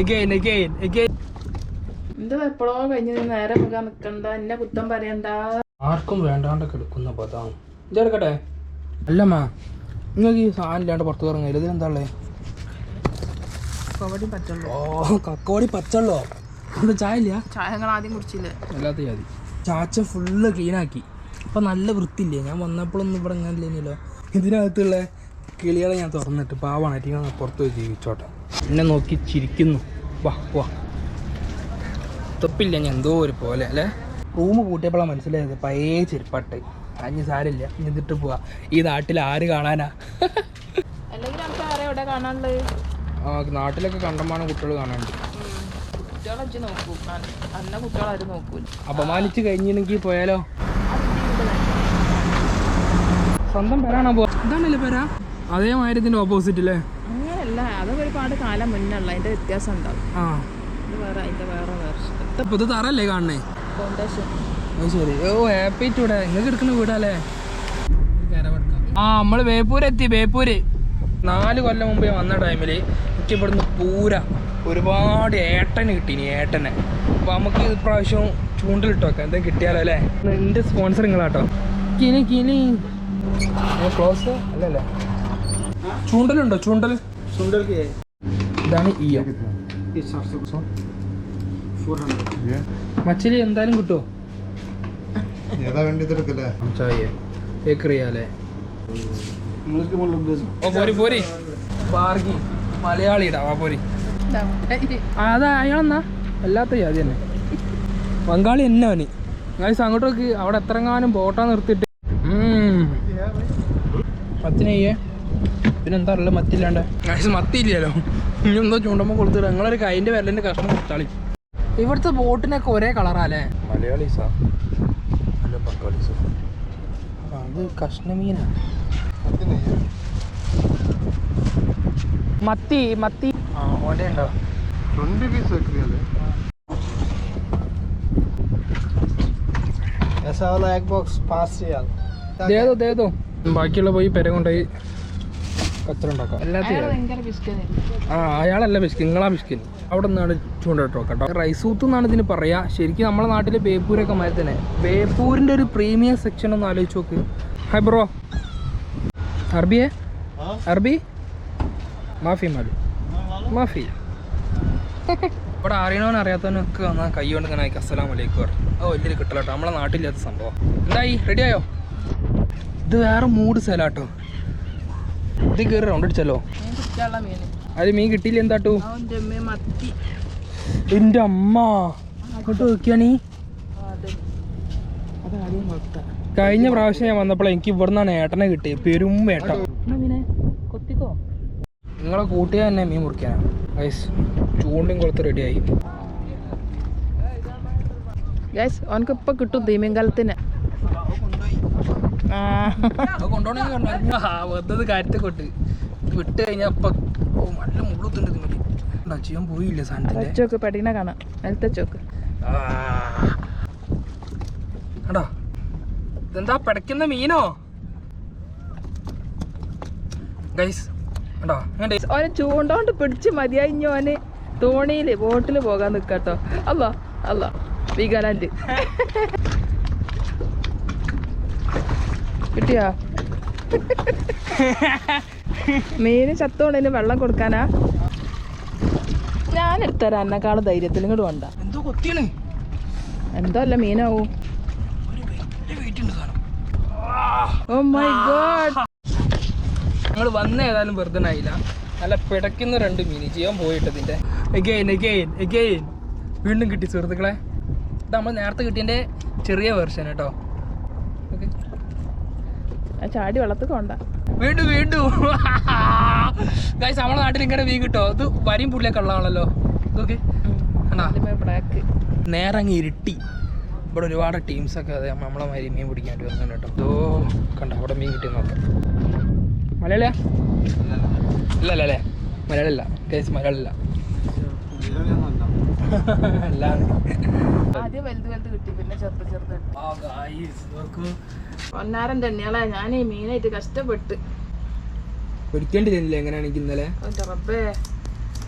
again, again again എന്താ എപ്പോഴോ കഴിഞ്ഞ് നേരെ മുഖാൻ നിക്കണ്ട. എന്നെ കുറ്റം പറയണ്ട. ആർക്കും വേണ്ടാണ്ടൊക്കെ എടുക്കുന്ന പദം. ഇതെടുക്കട്ടെ അല്ലമ്മ നിങ്ങൾക്ക് ഈ സാധനം ഇല്ലാണ്ട് പുറത്ത് ഇറങ്ങില്ല ഇതിലെന്താ ഉള്ളത് കക്കോടി പച്ചള്ളോ ഓ കക്കോടി പച്ചള്ളോ എന്താ ചായ ഇല്ല? ചായ ഞങ്ങൾ ആദ്യം കുടിച്ചില്ലേ? അല്ലാത്ത ജാതി ചാച്ച ഫുള്ള് ക്ലീനാക്കി അപ്പം നല്ല വൃത്തിയില്ലേ? ഞാൻ വന്നപ്പോഴൊന്നും ഇവിടെ ഇങ്ങനെ ഇല്ലല്ലോ ഇതിനകത്തുള്ള കിളികളെ ഞാൻ തുറന്നിട്ട് പാവാണ് പുറത്ത് പോയി ജീവിച്ചോട്ടെ. എന്നെ നോക്കി ചിരിക്കുന്നു. വാ വാ. തൊപ്പില്ല ഞാൻ എന്തോ ഒരു പോലെ അല്ലേ? റൂം പൂട്ടിയപ്പോഴാണ് മനസ്സിലായത്. പയേ ചെരുപ്പട്ട്. അഞ്ഞ് സാരില്ല. നിന്നിട്ട് പോവാ. ഈ നാട്ടിൽ ആര് കാണാനാ? നാട്ടിലൊക്കെ കണ്ടമാണ് കുട്ടികൾ കഴിഞ്ഞിരുന്നെങ്കിൽ നോക്കൂല. അപമാനിച്ച് കഴിഞ്ഞില്ലെങ്കിൽ പോയാലോ? സ്വന്തം പേരാണോ പോ ഇതാണല്ലേ പേരാ? അതേമാതിരി ഇതിന്റെ ഓപ്പോസിറ്റ് അല്ലേ അങ്ങനെയല്ല അത് ഒരുപാട് കാലം മുന്നുള്ള അതിന്റെ വ്യത്യാസം ഉണ്ടാവും. ഇത് വേറെ അതിന്റെ വേറെ ഇപ്പൊ ഇത് തറല്ലേ കാണണേ ശരി. ഓ ഹാപ്പി ടൂടെ നിങ്ങൾക്ക് എടുക്കുന്ന വീടല്ലേ? ആ നമ്മൾ ബേപ്പൂര് എത്തി ബേപ്പൂര് നാല് കൊല്ലം മുമ്പ് വന്ന ടൈമിൽ എനിക്ക് ഇവിടുന്ന് പൂര ഒരുപാട് ഏട്ടന് കിട്ടീനി ഏട്ടനെ. അപ്പൊ നമുക്ക് ഇപ്രാവശ്യം ചൂണ്ടിലിട്ടോക്കെ എന്താ കിട്ടിയാലോ അല്ലേ? എന്റെ സ്പോൺസർ നിങ്ങളാട്ടോ. കിനി കിനി ക്ലോസ് അല്ലല്ലേ? ചൂണ്ടലുണ്ടോ? ചൂണ്ടൽ सुंदर के ഇതാണ് ഇയ ये चार सौ फोर हंड्रेड മച്ചിലി എന്തായാലും കിട്ടുമോ ഏതാ വേണ്ടി ഇതെടുക്കല്ലേ ചായ ബേക്കറി അല്ലേ നിങ്ങൾക്ക് മുകളിൽ ഓ പോരി പോരി ബാർഗി മലയാളിടാ വാ പോരി ആ, അതാ അയാളെന്നാ അല്ലാത്ത ജാതി തന്നെ ബംഗാളി തന്നെ അവന് ഗൈസ് അങ്ങോട്ടേക്ക് അവിടെ എത്രങ്ങാനും ബോട്ടാ നിർത്തിയിട്ട് മത്തിനെയ്യേ പിന്നെ എന്താ ഉള്ളത് മത്തില്ലാണ്ട് ഗൈസ് മത്തിയില്ലല്ലോ ഇനി എന്തോ ചൂണ്ടുമ്പോൾ കൊടുത്തിട്ട് നിങ്ങളൊരു കൈൻ്റെ വിരലിൻ്റെ കഷ്ണം കൊടുത്താളി ഇവിടുത്തെ ബോട്ടിനൊക്കെ ഒരേ കളറാല്ലേ മലയാളീസാ അല്ല ബംഗാളീസാ അത് കഷ്ണമീനാ മത്തി മത്തി ആ ഓൻ്റെ ഉണ്ടോ ട്വന്റി പീസ് വെക്കുന്നല്ലേ ऐसा वाला एक बॉक्स पाँच से यार ദേതോ ദേതോ ബാക്കിയുള്ള പോയി പെര കൊണ്ടുപോയി കച്ചറ ഉണ്ടാക്കാം എല്ലാത്തിനും ആ അയാളല്ല ബിസ്കിൻ നിങ്ങളാ ബിസ്കിൻ അവിടെ നിന്നാണ് ചൂണ്ടിട്ടോ കേട്ടോ റൈസൂത്ത് എന്നാണ് ഇതിന് പറയാ. ശരിക്കും നമ്മളെ നാട്ടിലെ ബേപ്പൂരൊക്കെ മാതിരി തന്നെ. ബേപ്പൂരിന്റെ ഒരു പ്രീമിയം സെക്ഷൻ ഒന്ന് ആലോചിച്ച് നോക്ക്. ഹൈ ബ്രോ അറബിയെ അറബി മാഫി മാലു. മാഫി. ഇവിടെ അറിയണവൻ അറിയാത്തവനൊക്കെ വന്നാൽ കൈ കൊണ്ട് ഇങ്ങനെ ആയിക്കും അസ്സലാം വലൈക്കും പറയും അത് വലിയൊരു കിട്ടലോട്ടോ. നമ്മളെ നാട്ടിലില്ലാത്ത സംഭവം. എന്തായി? റെഡിയായോ ഇത് വേറെ മൂഡ് സ്ഥലാട്ടോ ഇത് കയറി റൗണ്ട് അടിച്ചല്ലോ അത് മീൻ കിട്ടിയില്ല എന്താട്ടു? എന്റെ അമ്മ. അങ്ങോട്ട് നോക്കിയാണീ കഴിഞ്ഞ പ്രാവശ്യം ഞാൻ വന്നപ്പോൾ എനിക്ക് ഇവിടുന്നാണ് ഏട്ടനെ കിട്ടിയത് പെരും ഏട്ടൻ. നിങ്ങളെ കൂട്ടിയ തന്നെ മീൻ മുറിക്കാനാണ് ഗൈസ് ചൂണ്ടും കൊളുത്ത് റെഡിയായി ഗൈസ് അവനക്ക് ഇപ്പൊ കിട്ടും ആ കൊണ്ടോണെങ്കിൽ വെറുതെ കാര്യത്തെ കൊട്ട്. വിട്ട് കഴിഞ്ഞാൽ നല്ല മുള്ളുത്തുണ്ട് ചെയ്യാൻ പോയില്ല പെടീനെ കാണാം. നിലത്തെ ചോക്ക് കണ്ടോ ഇതെന്താ പിടയ്ക്കുന്ന മീനോ? ഗൈസ് ഓനെ ചൂണ്ടോണ്ട് പിടിച്ച് മതിയായി ഓന് തോണിയിൽ ബോട്ടിൽ പോകാൻ നിക്കട്ടോ. അല്ല അല്ല വീഗാലാൻഡ് കിട്ടിയോ? മീന് ചത്തോണ്ടിന് വെള്ളം കൊടുക്കാനാ? ഞാൻ എടുത്തരാം എന്നെക്കാളും ധൈര്യത്തിൽ ഇങ്ങോട്ട് വേണ്ട. എന്തോ കൊത്തിയാണ്? എന്തോ അല്ല മീനാവും. ഓ മൈ ഗോഡ് ഞങ്ങൾ വന്ന ഏതായാലും വെറുതെ ആയില്ല. നല്ല പിടയ്ക്കുന്ന രണ്ട് മീൻ ചെയ്യാൻ പോയിട്ടതിന്റെ. എഗെയിൻ എഗെയിൻ എഗെയിൻ വീണ്ടും കിട്ടി സുഹൃത്തുക്കളെ. ഇത് നമ്മൾ നേരത്തെ കിട്ടിയതിന്റെ ചെറിയ വെർഷൻ കേട്ടോ ചാടി വെള്ളത്തിൽ കൊണ്ട വീണ്ടും വീണ്ടും. ഗൈസ് നമ്മളെ നാട്ടിൽ ഇങ്ങനെ വീ കിട്ടോ? ഇത് വരിയും പുള്ളിയൊക്കെ ഉള്ളതാണല്ലോ ഇതൊക്കെ. കണ്ടാ ബ്ലാക്ക് നേരെ അങ്ങ് ഇരുട്ടി. ഇവിടെ ഒരുപാട് ടീംസൊക്കെ അതെ നമ്മളെ മാതിരി മീൻ പിടിക്കാൻ വേണ്ടി വന്നിട്ടുണ്ട് കേട്ടോ. ഇതോ കണ്ട അവിടെ മീൻ കിട്ടി നോക്കാം മലയാളിയാ? ഇല്ല അല്ല മലയാളില്ല കേസ് മലയാളില്ല ആദ്യം വലുത് വലുത് കിട്ടി പിന്നെ ചെറുത് ചെറുത് കിട്ടി. ആ guys, നോക്കൂ പൊന്നാരൻ തന്നെയാളെ. ഞാൻ ഈ മീനായിട്ട് കഷ്ടപ്പെട്ട്. ഒരിക്കേണ്ടി തന്നില്ല എങ്ങനെയാണെങ്കിൽ ഇന്നലെ? റബ്ബേ.